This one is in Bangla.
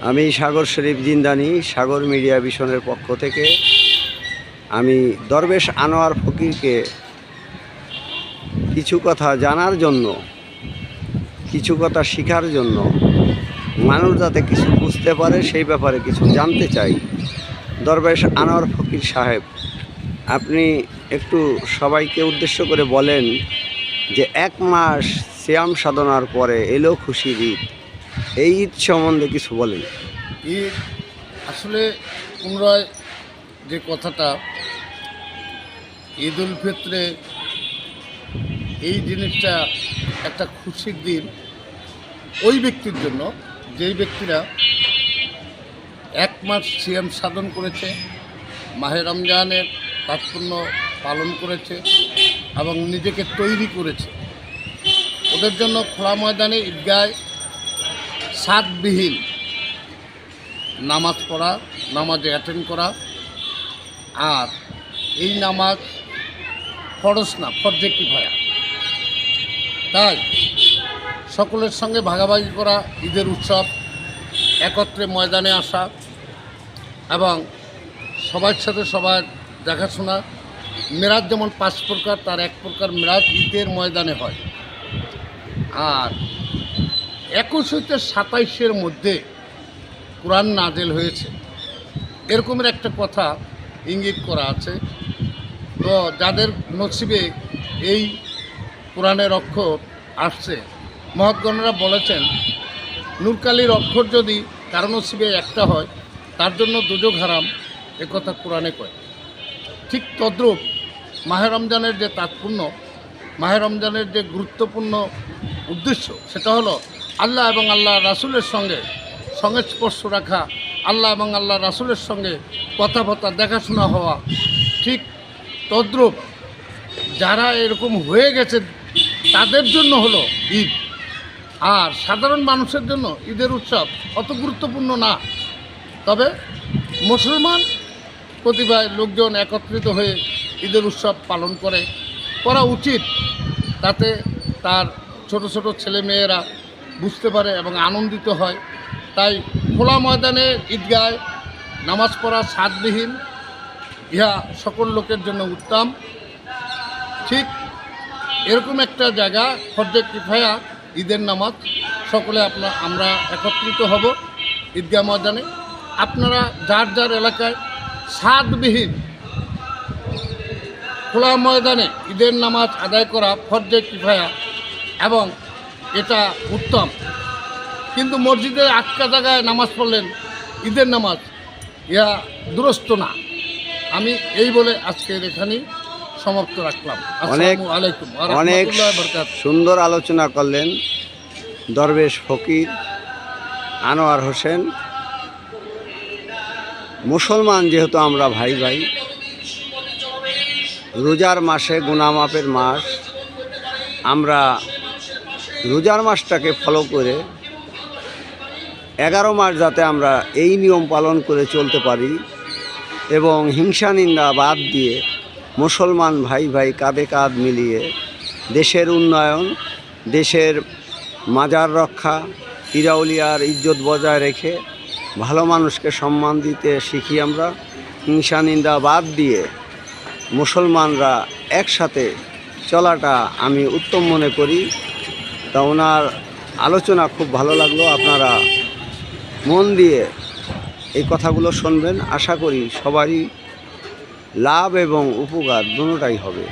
আমি সাগর শরীফ জিন্দানি, সাগর মিডিয়া ভিশনের পক্ষ থেকে। আমি দরবেশ আনোয়ার ফকিরকে কিছু কথা জানার জন্য, কিছু কথা শেখার জন্য, মানুষ যাতে কিছু বুঝতে পারে সেই ব্যাপারে কিছু জানতে চাই। দরবেশ আনোয়ার ফকির সাহেব, আপনি একটু সবাইকে উদ্দেশ্য করে বলেন যে এক মাস শ্যাম সাধনার পরে এলো খুশির ঈদ। এই ঈদ সম্বন্ধে কিছু বলেন। ঈদ আসলে পুনরায় যে কথাটা ঈদ উল ফিত্রে এই জিনিসটা একটা খুশির দিন, ওই ব্যক্তির জন্য, যেই ব্যক্তিরা এক মাস সিএম সাধন করেছে, মাহে রমজানের তাৎপর্য পালন করেছে এবং নিজেকে তৈরি করেছে, ওদের জন্য খোলা ময়দানে ঈদগায় সাতবিহীন। নামাজ পড়া, নামাজে অ্যাটেন্ড করা। আর এই নামাজ ফরজ না ফরজে কিফায়া তাই সকলের সঙ্গে ভাগাভাগি করা ঈদের উৎসব, একত্রে ময়দানে আসা এবং সবার সাথে সবার দেখাশোনা, মেরাজ যেমন পাঁচ প্রকার, তার এক প্রকার মেরাজ ঈদের ময়দানে হয়। আর একুশ হইতে সাতাইশের মধ্যে কোরআন নাজেল হয়েছে। এরকমের একটা কথা ইঙ্গিত করা আছে। তো যাদের নসিবে এই কোরআনের অক্ষর আসছে, মহৎগণরা বলেছেন নূরকালির অক্ষর যদি কারও নসিবে একটা হয়, তার জন্য দুযোগ হারাম একথা কোরআনে কয়। ঠিক তদ্রূপ মাহে রমজানের যে তাৎপর্য মাহে রমজানের যে গুরুত্বপূর্ণ উদ্দেশ্য, সেটা হলো আল্লাহ এবং আল্লাহ রাসুলের সঙ্গে সংস্পর্শ রাখা, আল্লাহ এবং আল্লাহ রাসুলের সঙ্গে কথা কথাবার্তা, দেখাশোনা হওয়া, ঠিক তদ্রূপ যারা এরকম হয়ে গেছে, তাদের জন্য হলো ঈদ। আর সাধারণ মানুষের জন্য ঈদের উৎসব অত গুরুত্বপূর্ণ না। তবে মুসলমান প্রতিভায় লোকজন একত্রিত হয়ে ঈদের উৎসব পালন করে। করা উচিত তাতে তার ছোট ছোট ছেলে মেয়েরা বুঝতে পারে এবং আনন্দিত হয়। তাই খোলা ময়দানে ঈদগায় নামাজ পড়া সাদবিহীন ইহা সকল লোকের জন্য উত্তম। ঠিক এরকম একটা জায়গা, ফর্জে কিফায়া, ঈদের নামাজ, সকলে আপনার আমরা একত্রিত হব ঈদগাহ ময়দানে। আপনারা যার যার এলাকায় সাদবিহীন খোলা ময়দানে ঈদের নামাজ আদায় করা ফর্জে কিফায়া এবং এটা উত্তম। কিন্তু মসজিদের আটকা জায়গায় নামাজ পড়লেন ঈদের নামাজ। ইয়া দুরস্ত না। আমি এই বলে আজকের এখানেই সমাপ্ত রাখলাম। অনেক- অনেক। সুন্দর আলোচনা করলেন দরবেশ ফকির আনোয়ার হোসেন। মুসলমান যেহেতু আমরা ভাই ভাই রোজার মাসে গুনামাপের মাস। আমরা রোজার মাসটাকে ফলো করে এগারো মাস যাতে আমরা এই নিয়ম পালন করে চলতে পারি এবং হিংসা নিন্দা বাদ দিয়ে মুসলমান ভাই ভাই কাঁধে কাঁধ মিলিয়ে দেশের উন্নয়ন, দেশের মাজার রক্ষা ইরাউলিয়ার ইজ্জত বজায় রেখে ভালো মানুষকে সম্মান দিতে শিখি আমরা। হিংসা নিন্দা বাদ দিয়ে মুসলমানরা একসাথে চলাটা আমি উত্তম মনে করি। তা ওনার আলোচনা খুব ভালো লাগল। আপনারা মন দিয়ে এই কথাগুলো শুনবেন। আশা করি সবারই লাভ এবং উপকার দুটাই হবে।